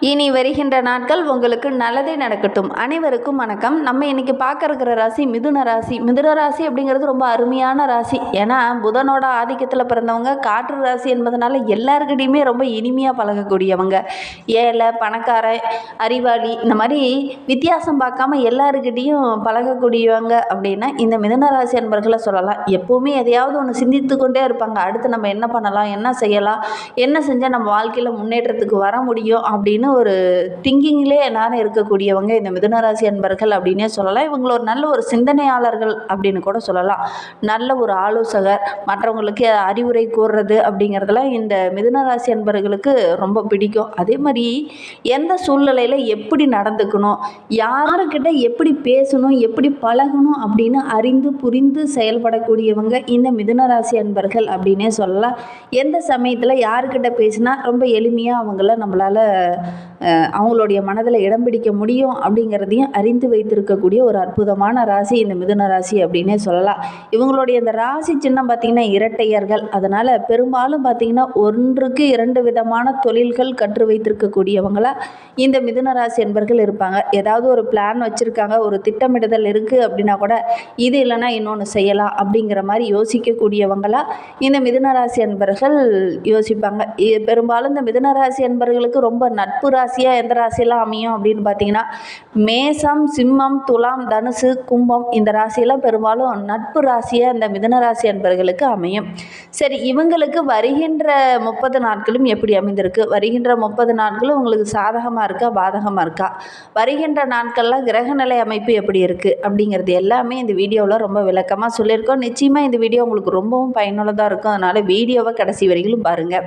இனி வருகின்ற நாட்கள் உங்களுக்கு நல்லதே நடக்கட்டும். அனைவருக்கும் வணக்கம். நம்ம இன்னைக்கு பார்க்க இருக்கிற ராசி மிதுன ராசி. மிதுன ராசி அப்படிங்கிறது ரொம்ப அருமையான ராசி. ஏன்னா புதனோட ஆதிக்கத்தில் பிறந்தவங்க காற்று ராசி என்பதனால எல்லாருக்கிட்டையுமே ரொம்ப இனிமையாக பழகக்கூடியவங்க. ஏழை பணக்கார அறிவாளி இந்த மாதிரி வித்தியாசம் பார்க்காம எல்லாருக்கிட்டேயும் பழகக்கூடியவங்க அப்படின்னா இந்த மிதுன ராசி என்பர்களை சொல்லலாம். எப்போவுமே எதையாவது ஒன்று சிந்தித்து கொண்டே இருப்பாங்க. அடுத்து நம்ம என்ன பண்ணலாம்? என்ன செய்யலாம்? என்ன செஞ்சால் நம்ம வாழ்க்கையில் முன்னேற்றத்துக்கு வர முடியும்? அப்படின்னு ஒரு திங்கிங்லேயே எல்லாரும் இருக்கக்கூடியவங்க இந்த மிதுனராசி அன்பர்கள் அப்படின்னே சொல்லலாம். இவங்கள ஒரு நல்ல ஒரு சிந்தனையாளர்கள் அப்படின்னு கூட சொல்லலாம். நல்ல ஒரு ஆலோசகர் மற்றவங்களுக்கு அறிவுரை கூறுறது அப்படிங்கிறதெல்லாம் இந்த மிதுனராசி அன்பர்களுக்கு ரொம்ப பிடிக்கும். அதே மாதிரி எந்த சூழ்நிலையில் எப்படி நடந்துக்கணும் யாருக்கிட்ட எப்படி பேசணும் எப்படி பழகணும் அப்படின்னு அறிந்து புரிந்து செயல்படக்கூடியவங்க இந்த மிதுனராசி அன்பர்கள் அப்படின்னே சொல்லலாம். எந்த சமயத்தில் யாருக்கிட்ட பேசினா ரொம்ப எளிமையாக அவங்கள நம்மளால் அவங்களுடைய மனதில் இடம் பிடிக்க முடியும் அப்படிங்கிறதையும் அறிந்து வைத்திருக்கக்கூடிய ஒரு அற்புதமான ராசி இந்த மிதுன ராசி அப்படின்னே சொல்லலாம். இவங்களுடைய இந்த ராசி சின்னம் பார்த்திங்கன்னா இரட்டையர்கள். அதனால் பெரும்பாலும் பார்த்திங்கன்னா ஒன்றுக்கு இரண்டு விதமான தொழில்கள் கற்று வைத்திருக்கக்கூடியவங்களாக இந்த மிதுன ராசி என்பர்கள் இருப்பாங்க. ஏதாவது ஒரு பிளான் வச்சுருக்காங்க ஒரு திட்டமிடுதல் இருக்குது அப்படின்னா கூட இது இல்லைன்னா இன்னொன்று செய்யலாம் அப்படிங்கிற மாதிரி யோசிக்கக்கூடியவங்களாக இந்த மிதுன ராசி அன்பர்கள் யோசிப்பாங்க. பெரும்பாலும் இந்த மிதுன ராசி என்பர்களுக்கு ரொம்ப நட்பு ராசியாக எந்த ராசியெல்லாம் அமையும் அப்படின்னு பார்த்தீங்கன்னா மேசம் சிம்மம் துலாம் தனுசு கும்பம் இந்த ராசியெல்லாம் பெரும்பாலும் நட்பு ராசியாக இந்த மிதன ராசி அன்பர்களுக்கு அமையும். சரி இவங்களுக்கு வருகின்ற முப்பது நாட்களும் எப்படி அமைந்திருக்கு? வருகின்ற முப்பது நாட்களும் உங்களுக்கு சாதகமாக இருக்கா? பாதகமாக இருக்கா? வருகின்ற நாட்களில் கிரகநிலை அமைப்பு எப்படி இருக்குது அப்படிங்கிறது எல்லாமே இந்த வீடியோவில் ரொம்ப விளக்கமாக சொல்லியிருக்கோம். நிச்சயமாக இந்த வீடியோ உங்களுக்கு ரொம்பவும் பயனுள்ளதாக இருக்கும். அதனால் வீடியோவை கடைசி வரைக்கும் பாருங்கள்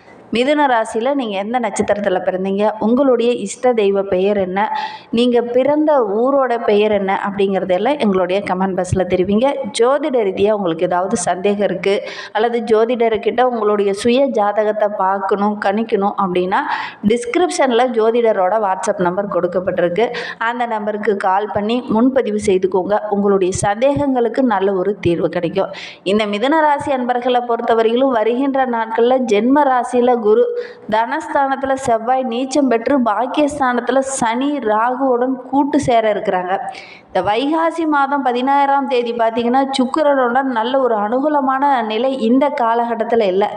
மிதுன ராசியில் நீங்கள் எந்த நட்சத்திரத்தில் பிறந்தீங்க? உங்களுடைய இஷ்ட தெய்வ பெயர் என்ன? நீங்கள் பிறந்த ஊரோட பெயர் என்ன? அப்படிங்கிறதெல்லாம் எங்களுடைய கமெண்ட் பாக்ஸில் தெரிவிங்க. ஜோதிட ரீதியாக உங்களுக்கு ஏதாவது சந்தேகம் இருக்குது அல்லது ஜோதிடர்கிட்ட உங்களுடைய சுய ஜாதகத்தை பார்க்கணும் கணிக்கணும் அப்படின்னா டிஸ்கிரிப்ஷனில் ஜோதிடரோட வாட்ஸ்அப் நம்பர் கொடுக்கப்பட்டிருக்கு. அந்த நம்பருக்கு கால் பண்ணி முன்பதிவு செய்துக்கோங்க. உங்களுடைய சந்தேகங்களுக்கு நல்ல ஒரு தீர்வு கிடைக்கும். இந்த மிதுன ராசி அன்பர்களை பொறுத்தவரையிலும் வருகின்ற நாட்களில் ஜென்ம ராசியில் குரு. தனஸ்தானத்தில் செவ்வாய் நீச்சம் பெற்று பாக்கியஸ்தானத்தில் சனி ராகுவுடன் கூட்டு சேர இருக்கிறாங்க. இந்த வைகாசி மாதம் பதினாறாம் தேதி பார்த்தீங்கன்னா சுக்கிரனுடன் நல்ல ஒரு அனுகூலமான நிலை இந்த காலகட்டத்தில் இல்லை.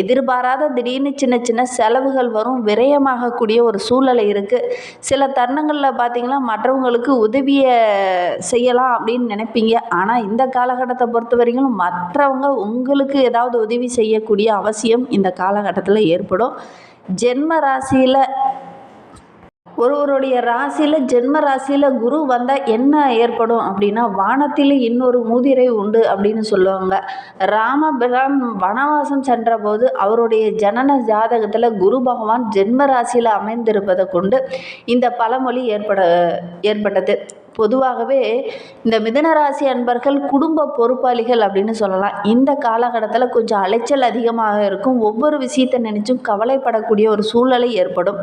எதிர்பாராத திடீர்னு சின்ன சின்ன செலவுகள் வரும் விரயமாகக்கூடிய ஒரு சூழ்நிலை இருக்குது சில தருணங்களில் பார்த்தீங்கன்னா மற்றவங்களுக்கு உதவியை செய்யலாம் அப்படின்னு நினைப்பீங்க. ஆனால் இந்த காலகட்டத்தை பொறுத்த வரைக்கும் மற்றவங்க உங்களுக்கு ஏதாவது உதவி செய்யக்கூடிய அவசியம் இந்த காலகட்டத்தில் ஏற்படும். ஜென்ம ராசியில் ஒருவருடைய ராசியில் ஜென்ம ராசியில் குரு வந்தால் என்ன ஏற்படும் அப்படின்னா வானத்தில் இன்னொரு மூதிரை உண்டு அப்படின்னு சொல்லுவாங்க. ராமபிரான் வனவாசம் சென்றபோது அவருடைய ஜனன ஜாதகத்தில் குரு பகவான் ஜென்ம ராசியில் அமைந்திருப்பதை கொண்டு இந்த பழமொழி ஏற்பட ஏற்பட்டது. பொதுவாகவே இந்த மிதனராசி அன்பர்கள் குடும்ப பொறுப்பாளிகள் அப்படின்னு சொல்லலாம். இந்த காலகட்டத்தில் கொஞ்சம் அலைச்சல் அதிகமாக இருக்கும். ஒவ்வொரு விஷயத்தை நினச்சும் கவலைப்படக்கூடிய ஒரு சூழ்நிலை ஏற்படும்.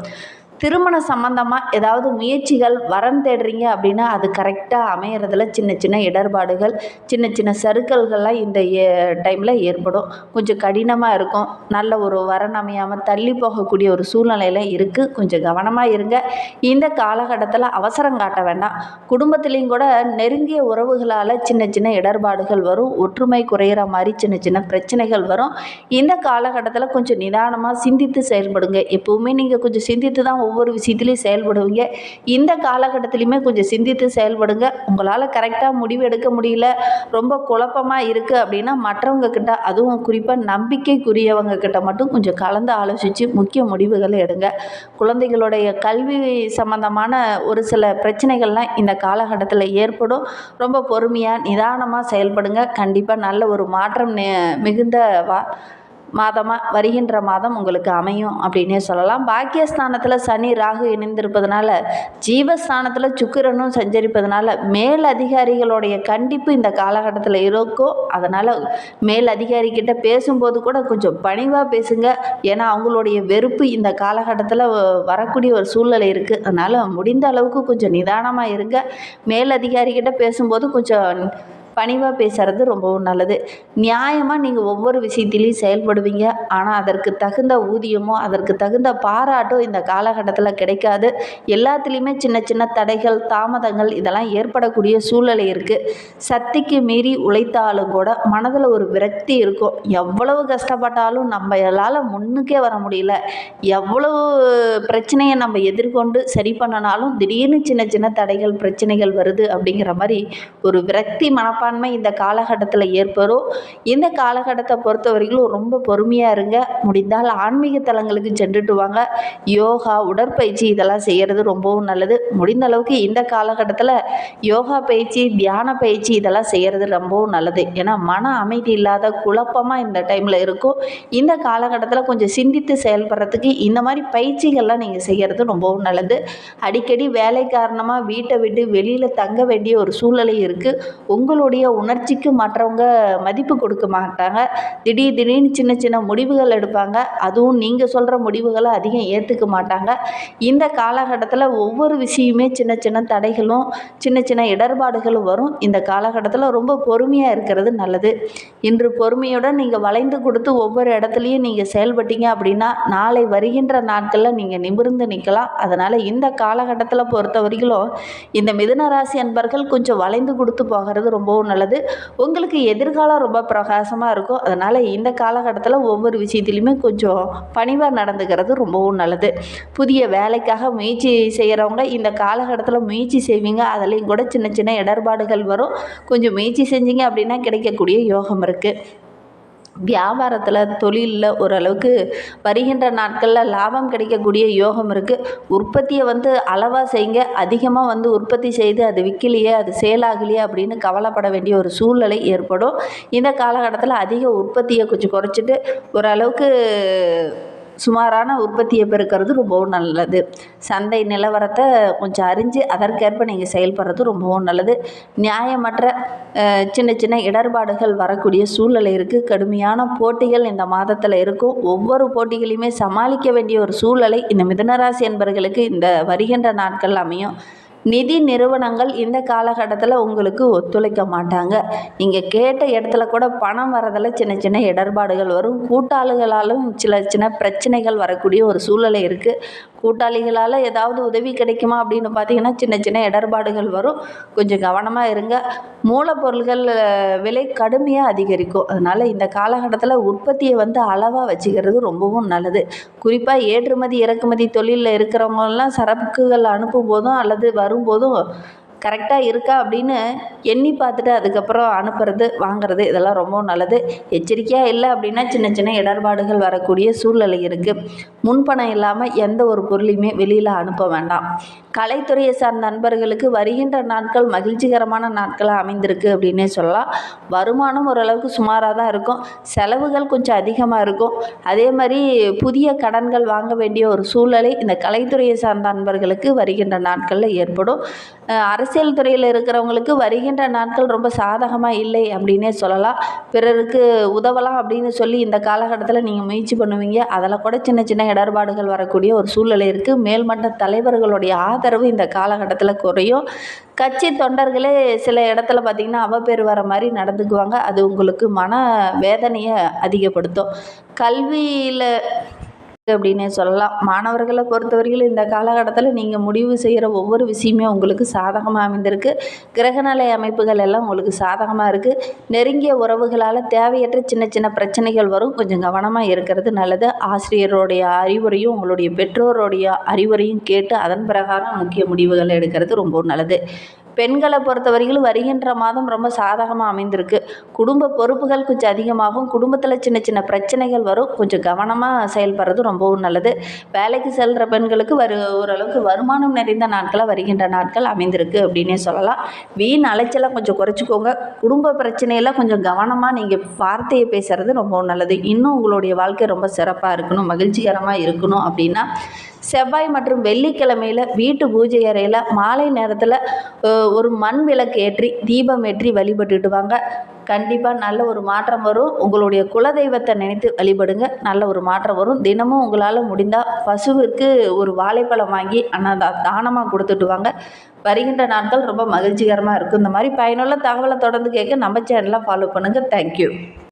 திருமண சம்பந்தமாக ஏதாவது முயற்சிகள் வரன் தேடுறீங்க அப்படின்னா அது கரெக்டாக அமையறதுல சின்ன சின்ன இடர்பாடுகள் சின்ன சின்ன சறுக்கல்கள்லாம் இந்த டைமில் ஏற்படும். கொஞ்சம் கடினமாக இருக்கும். நல்ல ஒரு வரன் அமையாமல் தள்ளி போகக்கூடிய ஒரு சூழ்நிலையில் இருக்குது கொஞ்சம் கவனமாக இருங்க. இந்த காலகட்டத்தில் அவசரம் காட்ட வேண்டாம். குடும்பத்துலேயும் கூட நெருங்கிய உறவுகளால் சின்ன சின்ன இடர்பாடுகள் வரும். ஒற்றுமை குறையிற மாதிரி சின்ன சின்ன பிரச்சனைகள் வரும். இந்த காலகட்டத்தில் கொஞ்சம் நிதானமாக சிந்தித்து செயல்படுங்க. எப்போவுமே நீங்கள் கொஞ்சம் சிந்தித்து தான் ஒவ்வொரு விஷயத்துலையும் செயல்படுவீங்க. இந்த காலகட்டத்திலையுமே கொஞ்சம் சிந்தித்து செயல்படுங்க. உங்களால் கரெக்டாக முடிவு எடுக்க முடியல. ரொம்ப குழப்பமாக இருக்குது அப்படின்னா மற்றவங்க கிட்ட அதுவும் குறிப்பாக நம்பிக்கைக்குரியவங்க கிட்ட மட்டும் கொஞ்சம் கலந்து ஆலோசித்து முக்கிய முடிவுகளை எடுங்க. குழந்தைகளுடைய கல்வி சம்பந்தமான ஒரு சில பிரச்சனைகள்லாம் இந்த காலகட்டத்தில் ஏற்படும். ரொம்ப பொறுமையாக நிதானமாக செயல்படுங்க. கண்டிப்பாக நல்ல ஒரு மாற்றம் மிகுந்த வா மாதமாக வருகின்ற மாதம் உங்களுக்கு அமையும் அப்படின்னே சொல்லலாம். பாக்கியஸ்தானத்தில் சனி ராகு இணைந்திருப்பதனால ஜீவஸ்தானத்தில் சுக்கிரனும் சஞ்சரிப்பதனால மேல் அதிகாரிகளுடைய கண்டிப்பு இந்த காலகட்டத்தில் இருக்கும் அதனால் மேல் அதிகாரிக்கிட்ட பேசும்போது கூட கொஞ்சம் பணிவாக பேசுங்க. ஏன்னா அவங்களுடைய வெறுப்பு இந்த காலகட்டத்தில் வரக்கூடிய ஒரு சூழ்நிலை இருக்குது அதனால் முடிந்த அளவுக்கு கொஞ்சம் நிதானமாக இருங்க. மேல் அதிகாரிக்கிட்ட பேசும்போது கொஞ்சம் பணிவாக பேசுகிறது ரொம்பவும் நல்லது. நியாயமாக நீங்கள் ஒவ்வொரு விஷயத்திலையும் செயல்படுவீங்க. ஆனால் அதற்கு தகுந்த ஊதியமோ அதற்கு தகுந்த பாராட்டோ இந்த காலகட்டத்தில் கிடைக்காது. எல்லாத்துலேயுமே சின்ன சின்ன தடைகள் தாமதங்கள் இதெல்லாம் ஏற்படக்கூடிய சூழ்நிலை இருக்குது சக்திக்கு மீறி உழைத்தாலும் கூட மனதில் ஒரு விரக்தி இருக்கும். எவ்வளவு கஷ்டப்பட்டாலும் நம்மளால் முன்னுக்கே வர முடியல. எவ்வளவு பிரச்சனையை நம்ம எதிர்கொண்டு சரி பண்ணனாலும் திடீர்னு சின்ன சின்ன தடைகள் பிரச்சனைகள் வருது அப்படிங்கிற மாதிரி ஒரு விரக்தி மனப்பா மனப்பான்மை இந்த காலகட்டத்தில் ஏற்படும். இந்த காலகட்டத்தை பொறுத்த வரைக்கும் ரொம்ப பொறுமையாக இருங்க. முடிந்தால் ஆன்மீக தலங்களுக்கு சென்றுட்டு வாங்க. யோகா உடற்பயிற்சி இதெல்லாம் செய்கிறது ரொம்பவும் நல்லது. முடிந்த அளவுக்கு இந்த காலகட்டத்தில் யோகா பயிற்சி தியான பயிற்சி இதெல்லாம் செய்கிறது ரொம்பவும் நல்லது. ஏன்னா மன அமைதி இல்லாத குழப்பமாக இந்த டைமில் இருக்கும். இந்த காலகட்டத்தில் கொஞ்சம் சிந்தித்து செயல்படுறதுக்கு இந்த மாதிரி பயிற்சிகள்லாம் நீங்கள் செய்கிறது ரொம்பவும் நல்லது. அடிக்கடி வேலை காரணமாக வீட்டை விட்டு வெளியில் தங்க வேண்டிய ஒரு சூழ்நிலை இருக்குது உங்களுடைய நம்மளுடைய உணர்ச்சிக்கு மற்றவங்க மதிப்பு கொடுக்க மாட்டாங்க. திடீர் திடீர்னு சின்ன சின்ன முடிவுகள் எடுப்பாங்க. அதுவும் நீங்கள் சொல்கிற முடிவுகளை அதிகம் ஏற்றுக்க மாட்டாங்க. இந்த காலகட்டத்தில் ஒவ்வொரு விஷயமே சின்ன சின்ன தடைகளும் சின்ன சின்ன இடர்பாடுகளும் வரும். இந்த காலகட்டத்தில் ரொம்ப பொறுமையாக இருக்கிறது நல்லது. இன்று பொறுமையுடன் நீங்கள் வளைந்து கொடுத்து ஒவ்வொரு இடத்துலையும் நீங்கள் செயல்பட்டீங்க அப்படின்னா நாளை வருகின்ற நாட்களில் நீங்கள் நிமிர்ந்து நிற்கலாம் அதனால் இந்த காலகட்டத்தில் பொறுத்த வரைக்கும் இந்த மிதுன ராசி அன்பர்கள் கொஞ்சம் வளைந்து கொடுத்து போகிறது ரொம்பவும் ரொம்பவும் நல்லது. உங்களுக்கு எதிர்காலம் ரொம்ப பிரகாசமாக இருக்கும். அதனால் இந்த காலகட்டத்தில் ஒவ்வொரு விஷயத்துலையுமே கொஞ்சம் பணிவாக நடந்துக்கிறது ரொம்பவும் நல்லது. புதிய வேலைக்காக முயற்சி செய்கிறவங்க இந்த காலகட்டத்தில் முயற்சி செய்வீங்க. அதுலேயும் கூட சின்ன சின்ன இடர்பாடுகள் வரும். கொஞ்சம் முயற்சி செஞ்சீங்க அப்படின்னா கிடைக்கக்கூடிய யோகம் இருக்குது வியாபாரத்தில் தொழிலில் ஓரளவுக்கு வருகின்ற நாட்களில் லாபம் கிடைக்கக்கூடிய யோகம் இருக்குது உற்பத்தியை வந்து அளவாக செய்யுங்க அதிகமாக வந்து உற்பத்தி செய்து அது விற்கலையே அது சேல் ஆகலையே அப்படின்னு கவலைப்பட வேண்டிய ஒரு சூழ்நிலை ஏற்படும். இந்த காலகட்டத்தில் அதிக உற்பத்தியை கொஞ்சம் குறைச்சிட்டு ஓரளவுக்கு சுமாரான உற்பத்தியை பெருக்கிறது ரொம்பவும் நல்லது. சந்தை நிலவரத்தை கொஞ்சம் அறிஞ்சு அதற்கேற்ப நீங்கள் செயல்படுறது ரொம்பவும் நல்லது. நியாயமற்ற சின்ன சின்ன இடர்பாடுகள் வரக்கூடிய சூழ்நிலை இருக்குது கடுமையான போட்டிகள் இந்த மாதத்தில் இருக்கும். ஒவ்வொரு போட்டிகளையுமே சமாளிக்க வேண்டிய ஒரு சூழ்நிலை இந்த மிதனராசி என்பவர்களுக்கு இந்த வருகின்ற நாட்கள் அமையும். நிதி நிறுவனங்கள் இந்த காலகட்டத்தில் உங்களுக்கு ஒத்துழைக்க மாட்டாங்க. நீங்கள் கேட்ட இடத்துல கூட பணம் வரதில் சின்ன சின்ன இடர்பாடுகள் வரும். கூட்டாளிகளாலும் சில சின்ன பிரச்சனைகள் வரக்கூடிய ஒரு சூழ்நிலை இருக்குது கூட்டாளிகளால் ஏதாவது உதவி கிடைக்குமா அப்படின்னு பார்த்தீங்கன்னா சின்ன சின்ன இடர்பாடுகள் வரும். கொஞ்சம் கவனமாக இருங்க. மூலப்பொருள்கள் விலை கடுமையாக அதிகரிக்கும். அதனால் இந்த காலகட்டத்தில் உற்பத்தியை வந்து அளவாக வச்சுக்கிறது ரொம்பவும் நல்லது. குறிப்பாக ஏற்றுமதி இறக்குமதி தொழிலில் இருக்கிறவங்கெல்லாம் சரக்குகள் அனுப்பும் போதும் அல்லது வரும் வரும்போதும் கரெக்டாக இருக்கா அப்படின்னு எண்ணி பார்த்துட்டு அதுக்கப்புறம் அனுப்புறது வாங்குறது இதெல்லாம் ரொம்ப நல்லது. எச்சரிக்கையாக இல்லை அப்படின்னா சின்ன சின்ன இடர்பாடுகள் வரக்கூடிய சூழ்நிலை இருக்குது முன்பணம் இல்லாமல் எந்த ஒரு பொருளையுமே வெளியில் அனுப்ப வேண்டாம். கலைத்துறையை சார்ந்த நண்பர்களுக்கு வருகின்ற நாட்கள் மகிழ்ச்சிகரமான நாட்களாக அமைந்திருக்கு அப்படின்னே சொல்லலாம். வருமானம் ஓரளவுக்கு சுமாராக தான் இருக்கும். செலவுகள் கொஞ்சம் அதிகமாக இருக்கும். அதே மாதிரி புதிய கடன்கள் வாங்க வேண்டிய ஒரு சூழ்நிலை இந்த கலைத்துறையை சார்ந்த நண்பர்களுக்கு வருகின்ற நாட்களில் ஏற்படும். அரசு அரசியல் துறையில் இருக்கிறவங்களுக்கு வருகின்ற நாட்கள் ரொம்ப சாதகமாக இல்லை அப்படின்னே சொல்லலாம். பிறருக்கு உதவலாம் அப்படின்னு சொல்லி இந்த காலகட்டத்தில் நீங்கள் முயற்சி பண்ணுவீங்க. அதில் கூட சின்ன சின்ன இடர்பாடுகள் வரக்கூடிய ஒரு சூழ்நிலை இருக்குது மேல்மட்ட தலைவர்களுடைய ஆதரவு இந்த காலகட்டத்தில் குறையும். கட்சி தொண்டர்களே சில இடத்துல பார்த்திங்கன்னா அவப்பேர் வர மாதிரி நடந்துக்குவாங்க. அது உங்களுக்கு மன வேதனையை அதிகப்படுத்தும். கல்வியில் அப்படின்னே சொல்லலாம். மாணவர்களை பொறுத்தவரையிலும் இந்த காலகட்டத்தில் நீங்கள் முடிவு செய்கிற ஒவ்வொரு விஷயமே உங்களுக்கு சாதகமாக அமைந்திருக்கு. கிரகநிலை அமைப்புகள் எல்லாம் உங்களுக்கு சாதகமாக இருக்குது நெருங்கிய உறவுகளால் தேவையற்ற சின்ன சின்ன பிரச்சனைகள் வரும். கொஞ்சம் கவனமாக இருக்கிறது நல்லது. ஆசிரியருடைய அறிவுரையும் உங்களுடைய பெற்றோருடைய அறிவுரையும் கேட்டு அதன் பிரகாரம் முக்கிய முடிவுகள் எடுக்கிறது ரொம்ப நல்லது. பெண்களை பொறுத்தவரையிலும் வருகின்ற மாதம் ரொம்ப சாதகமாக அமைந்திருக்கு. குடும்ப பொறுப்புகள் கொஞ்சம் அதிகமாகும். குடும்பத்தில் சின்ன சின்ன பிரச்சனைகள் வரும். கொஞ்சம் கவனமாக செயல்படுறது ரொம்பவும் நல்லது. வேலைக்கு செல்கிற பெண்களுக்கு வரு ஓரளவுக்கு வருமானம் நிறைந்த நாட்களாக வருகின்ற நாட்கள் அமைந்திருக்கு அப்படின்னே சொல்லலாம். வீண் அலைச்சலை கொஞ்சம் குறைச்சிக்கோங்க. குடும்ப பிரச்சனையில் கொஞ்சம் கவனமாக நீங்கள் வார்த்தையை பேசுகிறது ரொம்பவும் நல்லது. இன்னும் உங்களுடைய வாழ்க்கை ரொம்ப சிறப்பாக இருக்கணும் மகிழ்ச்சிகரமாக இருக்கணும் அப்படின்னா செவ்வாய் மற்றும் வெள்ளிக்கிழமையில் வீட்டு பூஜை அறையில் மாலை நேரத்தில் ஒரு மண் விளக்கு ஏற்றி தீபம் ஏற்றி வழிபட்டுட்டு வாங்க கண்டிப்பாக நல்ல ஒரு மாற்றம் வரும். உங்களுடைய குலதெய்வத்தை நினைத்து வழிபடுங்க. நல்ல ஒரு மாற்றம் வரும். தினமும் உங்களால் முடிந்தால் பசுவிற்கு ஒரு வாழைப்பழம் வாங்கி அன்னதா தானமாக கொடுத்துட்டு வாங்க வருகின்ற நாட்கள் ரொம்ப மகிழ்ச்சிகரமாக இருக்கும். இந்த மாதிரி பயனுள்ள தகவலை தொடர்ந்து கேட்க நம்ம சேனலை ஃபாலோ பண்ணுங்கள் தேங்க்யூ